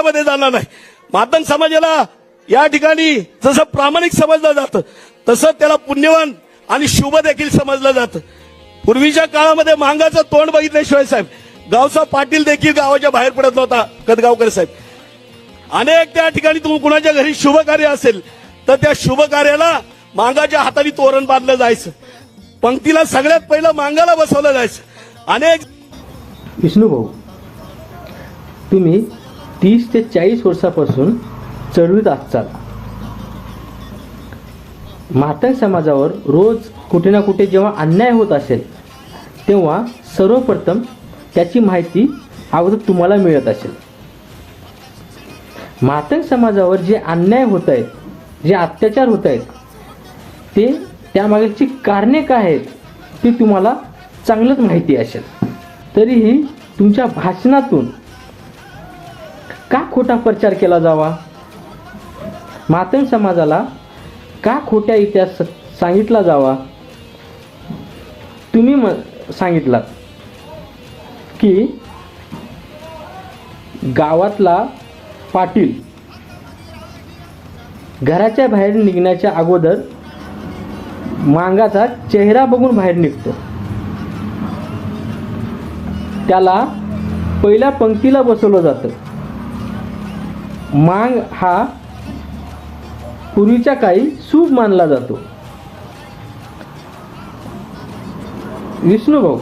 पापामध्ये जाणार नाही. मातंग समाजाला या ठिकाणी जसं प्रामाणिक समजलं जातं तसं त्याला पुण्यवान आणि शुभ देखील समजलं जातं. पूर्वीच्या काळामध्ये मांगाचं तोंड बघितल्याशिवाय साहेब गावचा पाटील देखील गावाच्या बाहेर पडत नव्हता कदगावकर साहेब. अनेक त्या ठिकाणी तुम्ही कुणाच्या घरी शुभ कार्य असेल तर त्या शुभ कार्याला मांगाच्या हाताने तोरण बांधलं जायचं. पंक्तीला सगळ्यात पहिलं मांगाला बसवलं जायचं. अनेक विष्णू भाऊ तुम्ही तीस ते चाळीस वर्षापासून चळवळीत आचाल म्हातार समाजावर रोज कुठे ना कुठे जेव्हा अन्याय होत असेल तेव्हा सर्वप्रथम त्याची माहिती अगोदर तुम्हाला मिळत असेल. म्हातार समाजावर जे अन्याय होत आहेत जे अत्याचार होत आहेत ते त्यामागची कारणे काय आहेत ती तुम्हाला चांगलंच माहिती असेल. तरीही तुमच्या भाषणातून का खोटा प्रचार केला जावा? मातंग समाजाला का खोट्या इतिहास सांगितला जावा? तुम्ही म सांगितलात की गावातला पाटील घराच्या बाहेर निघण्याच्या अगोदर मांगाचा चेहरा बघून बाहेर निघतो. त्याला पहिल्या पंक्तीला बसवलं जातं. मांग हा पूर्वीच्या काळी शुभ मानला जातो. विष्णू भाऊ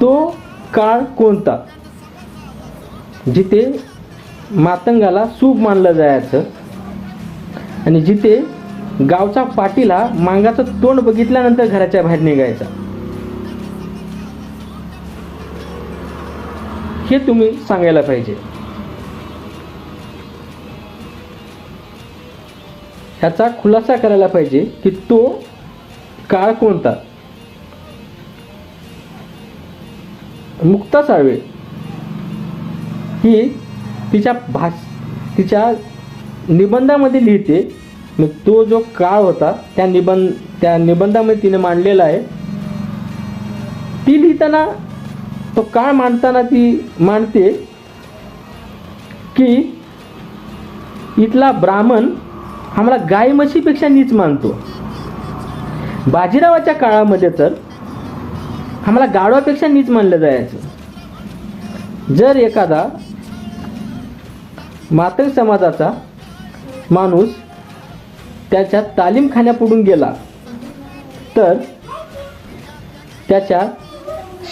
तो काळ कोणता? जिथे मातंगाला शुभ मानलं जायचं आणि जिथे गावचा पाटील हा मांगाचं तोंड बघितल्यानंतर घराच्या बाहेर निघायचा. हे तुम्ही सांगायला पाहिजे. ह्याचा खुलासा करायला पाहिजे की तो काळ कोणता? मुक्ता साळवे ही तिच्या भाष तिच्या निबंधामध्ये लिहिते. मग तो जो काळ होता त्या निबंध त्या निबंधामध्ये तिने मांडलेला आहे. ती लिहिताना तो काळ मांडताना ती मांडते की इथला ब्राह्मण आम्हाला गाय म्हशीपेक्षा नीच मानतो. बाजीरावाच्या काळामध्ये तर आम्हाला गाढवापेक्षा नीच मानलं जायचं. जर एखादा मातंग समाजाचा माणूस त्याच्या तालीमखान्यापुढून गेला तर त्याच्या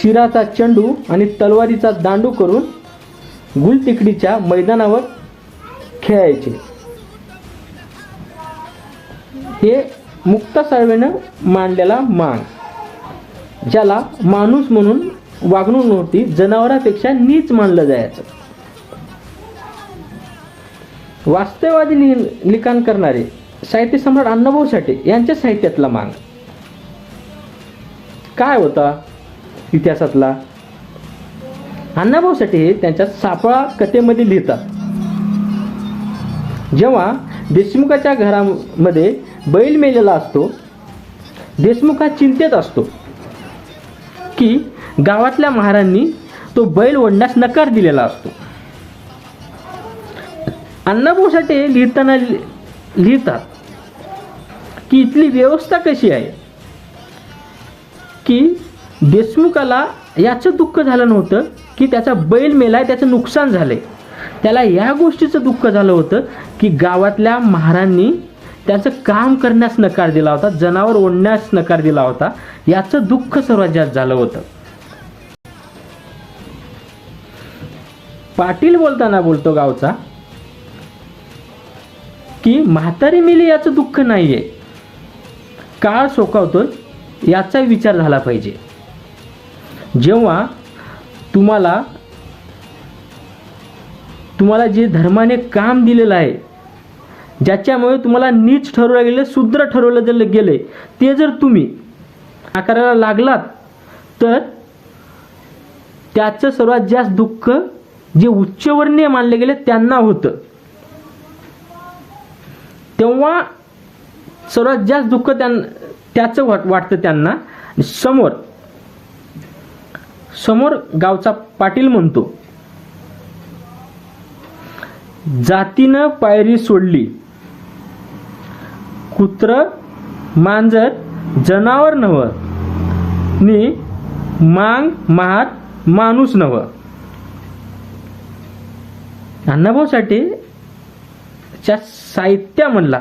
शिराचा चेंडू आणि तलवारीचा दांडू करून गुलतिकडीच्या मैदानावर खेळायचे. हे मुक्ता साळवेनं मांडलेला मान ज्याला माणूस म्हणून वागणूक नव्हती जनावरापेक्षा नीच मानलं जायचं. वास्तववादी लि लिखाण करणारे साहित्य सम्राट अण्णाभाऊ साठे यांच्या साहित्यातला मांग काय होता इतिहासातला? अण्णाभाऊ साठे हे त्यांच्या सापळा कथेमध्ये लिहितात. जेव्हा देशमुखाच्या घरामध्ये बैल मेलेला असतो देशमुख हा चिंतेत असतो की गावातल्या महारांनी तो बैल ओढण्यास नकार दिलेला असतो. अण्णाभाऊ साठे लिहिताना लिहितात की इथली व्यवस्था कशी आहे? की देशमुखाला याचं दुःख झालं नव्हतं की त्याचा बैल मेलाय त्याचं नुकसान झालं आहे त्याला या गोष्टीचं दुःख झालं होतं की गावातल्या महारांनी त्याचं काम करण्यास नकार दिला होता जनावर ओढण्यास नकार दिला होता याचं दुःख सर्वात जास्त झालं होतं. पाटील बोलताना बोलतो गावचा की म्हातारी मिली याचं दुःख नाहीये. काळ सोकावतो याचा विचार झाला पाहिजे. जेव्हा तुम्हाला तुम्हाला जे धर्माने काम दिलेलं आहे ज्याच्यामुळे तुम्हाला नीच ठरवलं गेलं शूद्र ठरवलं जर गेले ते जर तुम्ही आकाराला लागलात तर त्याचं सर्वात जास्त दुःख जे उच्चवर्णीय मानले गेले त्यांना होतं. तेव्हा सर्वात जास्त दुःख त्यां त्याचं वाट वाटतं त्यांना. समोर समोर गावचा पाटील म्हणतो जातीनं पायरी सोडली कुत्र मांजर जनावर नव नी मांग महात माणूस नव. अण्णाभाऊ साठे च्या साहित्यामधला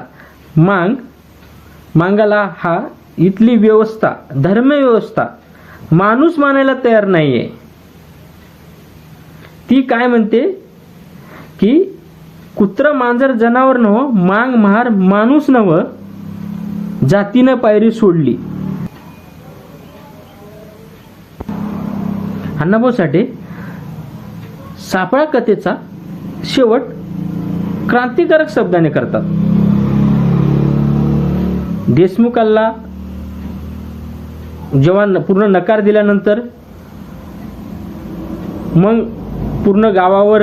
मांग मांगाला हा इथली व्यवस्था धर्मव्यवस्था माणूस मानायला तयार नाहीये. ती काय म्हणते? की कुत्र मांजर जनावर नव मांग महार माणूस नव जातीनं पायरी सोडली. अण्णाभाऊ साठे सापळा कथेचा शेवट क्रांतिकारक शब्दाने करतात. देशमुखाला जेव्हा पूर्ण नकार दिल्यानंतर मग पूर्ण गावावर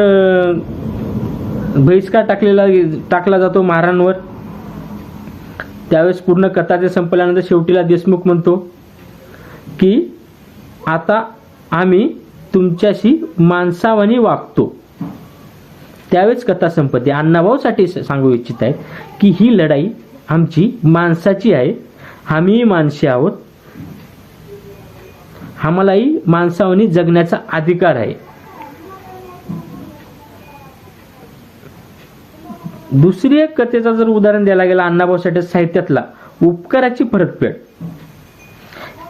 बहिष्कार टाकलेला टाकला जातो महारांवर त्यावेळेस पूर्ण कथा संपल्यानंतर शेवटीला देशमुख म्हणतो की आता आम्ही तुमच्याशी माणसावानी वागतो. त्यावेळेस कथा संपत्ती अण्णाभाऊसाठी सांगू इच्छित आहे की ही लढाई आमची माणसाची आहे. आम्हीही माणसे आहोत. आम्हालाही माणसावानी जगण्याचा अधिकार आहे. दुसरी एक कथेचा जर उदाहरण द्यायला गेला अण्णाभाऊ साठे साहित्यातला उपकाराची परतफेड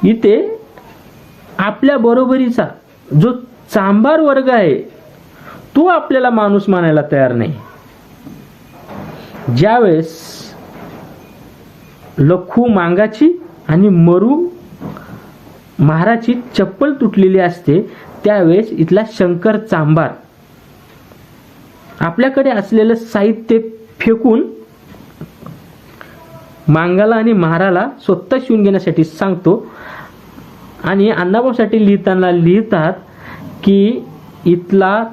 इथे आपल्या बरोबरीचा जो चांभार वर्ग आहे तो आपल्याला माणूस मानायला तयार नाही. ज्यावेळेस लखू मांगाची आणि मरू महाराची चप्पल तुटलेली असते त्यावेळेस इथला शंकर चांभार आपल्याकडे असलेलं साहित्य फेकून मांगाला आणि महाराला स्वतः शिवून घेण्यासाठी सांगतो. आणि अण्णाभाऊसाठी लिहिताना लिहितात की इथला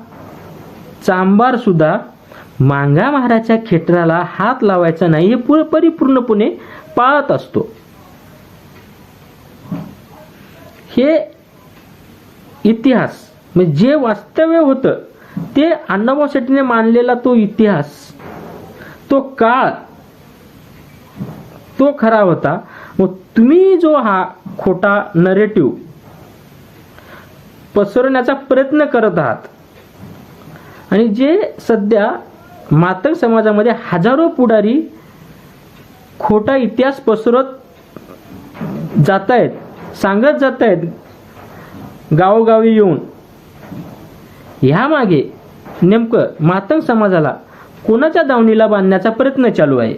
चांबार सुद्धा मांगा महाराच्या खेटराला हात लावायचा नाही हे पूर्ण परिपूर्णपणे पाळत असतो. हे इतिहास म्हणजे जे वास्तव्य होतं ते अण्णाभाऊ शेट्टीने मानलेला तो इतिहास तो काळ तो खरा होता. मग तुम्ही जो हा खोटा नरेटिव्ह पसरवण्याचा प्रयत्न करत आहात आणि जे सध्या मातक समाजामध्ये हजारो पुढारी खोटा इतिहास पसरत जात आहेत सांगत जात आहेत गावोगावी येऊन ह्यामागे नेमकं मातंग समाजाला कोणाच्या दावणीला बांधण्याचा प्रयत्न चालू आहे?